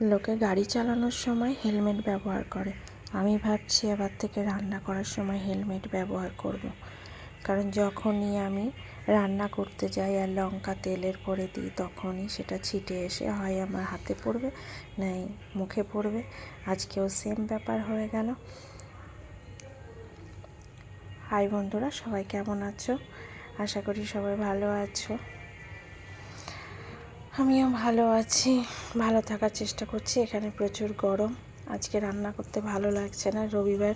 লোকে গাড়ি চালানোর সময় হেলমেট ব্যবহার করে। আমি ভাবছি এবার থেকে রান্না করার সময় হেলমেট ব্যবহার করব। কারণ যখনই আমি রান্না করতে যাই আর লঙ্কা তেলের পরে দিই, তখনই সেটা ছিটে এসে হয় আমার হাতে পড়বে, নাই মুখে পড়বে। আজকেও সেম ব্যাপার হয়ে গেল। হাই বন্ধুরা, সবাই কেমন আছো? আশা করি সবাই ভালো আছো। আমিও ভালো আছি। ভালো থাকার চেষ্টা করছি। এখানে প্রচুর গরম। আজকে রান্না করতে ভালো লাগছে না। রবিবার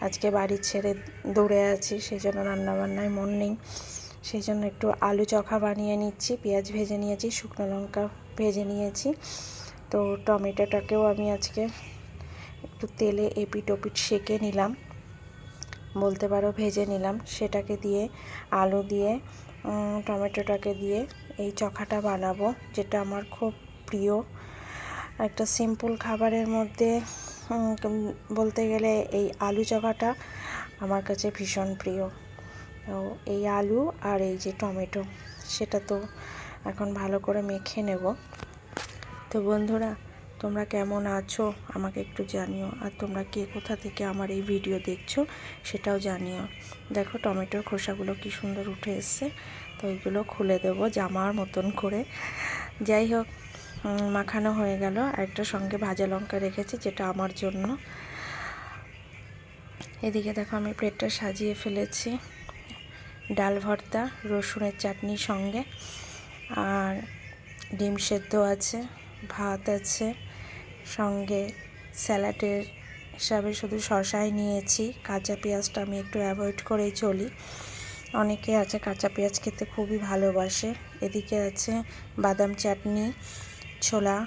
আজকে বাড়ি ছেড়ে দৌড়ে আছি সেই জন্য রান্নাবান্নায় মন নেই। সেই জন্য একটু আলু চখা বানিয়ে নিচ্ছি, পেঁয়াজ ভেজে নিয়েছি, শুকনো লঙ্কা ভেজে নিয়েছি। তো টমেটোটাকেও আমি আজকে একটু তেলে এপিট ওপিট সেঁকে নিলাম। বলতে পারো ভেজে নিলাম। সেটাকে দিয়ে আলু দিয়ে টমেটোটাকে দিয়ে এই চখাটা বানাবো, যেটা আমার খুব প্রিয়। একটা সিম্পল খাবারের মধ্যে বলতে গেলে এই আলু চখাটা আমার কাছে ভীষণ প্রিয়। তো এই আলু আর এই যে টমেটো, সেটা তো এখন ভালো করে মেখে নেব। তো বন্ধুরা তোমরা কেমন আছো? আমাকে একটু জানিও। আর তোমরা কে কোথা থেকে আমার এই ভিডিও দেখছ সেটাও জানিও। দেখো টমেটোর খোসাগুলো কি সুন্দর উঠে এসছে। তো এইগুলো খুলে দেব জামার মতন করে। যাই হোক মাখানো হয়ে গেল। একটা সঙ্গে ভাজা লঙ্কা রেখেছি, যেটা আমার জন্য। এদিকে দেখো আমি প্লেটটা সাজিয়ে ফেলেছি। ডাল ভর্তা, রসুনের চাটনির সঙ্গে। আর ডিম সেদ্ধ আছে, ভাত আছে। সঙ্গে স্যালাডের হিসাবে শুধু শশাই নিয়েছি। কাঁচা পেঁয়াজটা আমি একটু অ্যাভয়েড করেই চলি। অনেকে আছে কাঁচা পেঁয়াজ খেতে খুবই ভালোবাসে। এদিকে আছে বাদাম চাটনি, ছোলা,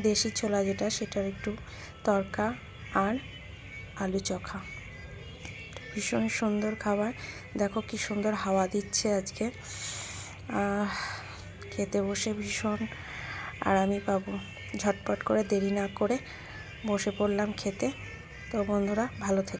দেশি ছোলা যেটা, সেটার একটু তরকা আর আলু চখা। ভীষণ সুন্দর খাবার। দেখো কি সুন্দর হাওয়া দিচ্ছে আজকে। খেতে বসে ভীষণ আরামই পাবো। ঝটপট করে দেরি না করে বসে পড়লাম খেতে। তো বন্ধুরা ভালো থেকে।